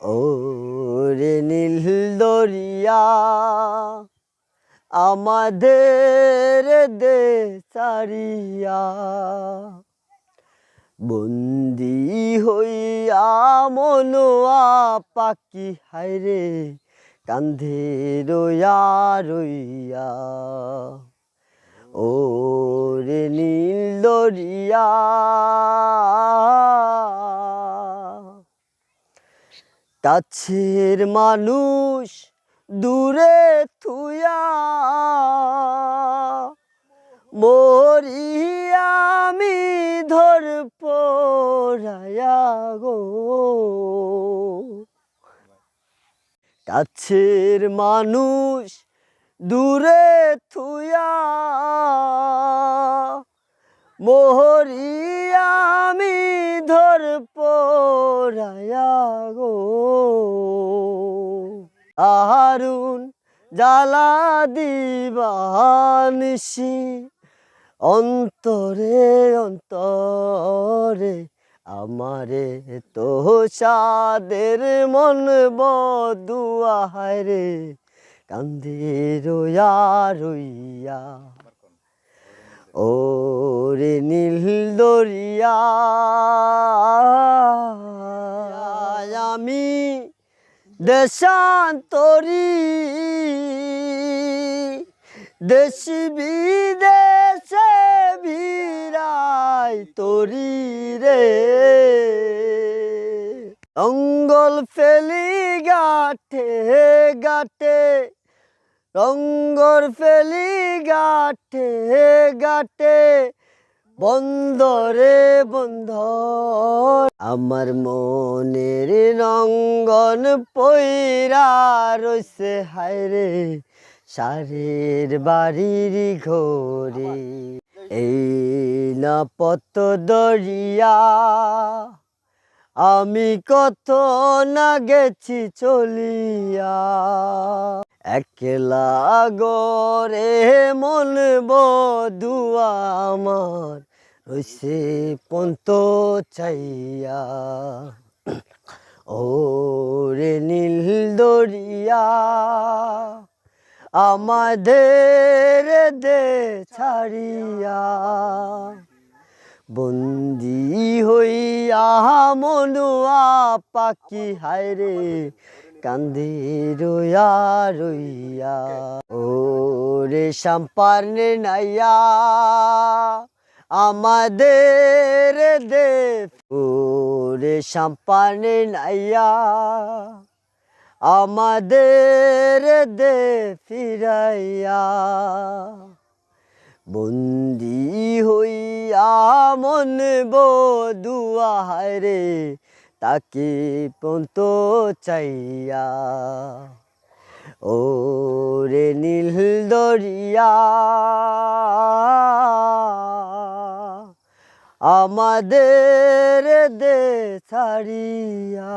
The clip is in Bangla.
ও রে নীল দরিয়া, আমাদের দে সারিয়া বন্দি হইয়া মনোয়া পাখি, হায়রে কান্ধে রইয়া রইয়া। ও রে নীল দরিয়া কাছের মানুষ দূরে থুয়া মরি আমি ধর পড়ায়া গো। কাছের মানুষ দূরে থুয়া মোহরি আমি ধর পড়ায়া আহারুন জ্বালা দিবানিসি অন্তরে অন্তরে আমারে তো সাদের মন বদুয়া রে কান্দি রইয়া রইয়া। ও রে নীল দরিয়া আমি দেশান্তরী। দেশ বিদেশে ভিড়াই তরি রে। অঙ্গল ফেলি গাঠে গাটে রঙ্গর ফেলি গাঠে গাটে বন্দরে বন্ধ আমার মনের রঙ্গন পইরা রইছে, হায়রে সারের বাড়ির ঘরে। এই না পত দরিয়া আমি কত না গেছি চলিয়া। একলা গরে মন বদুয়া আমার রইছে পন্ত চাইয়া ও রে নীল দরিয়া, আমাদের দে ছাড়িয়া। বন্দি হইয়া মনুয়া পাখি হায়রে কান্দি রইয়া রইয়া। ও রে সাম্পারনে নাইয়া আমাদের দে ও রে সাম্পারনে নাইয়া, আমাদের দে ফিরাইয়া, বন্দি হইয়া মন বদুয়া হায়রে তাকে পন্ত চাইয়া। ও রে নীল দরিয়া আমাদের দে ছাড়িয়া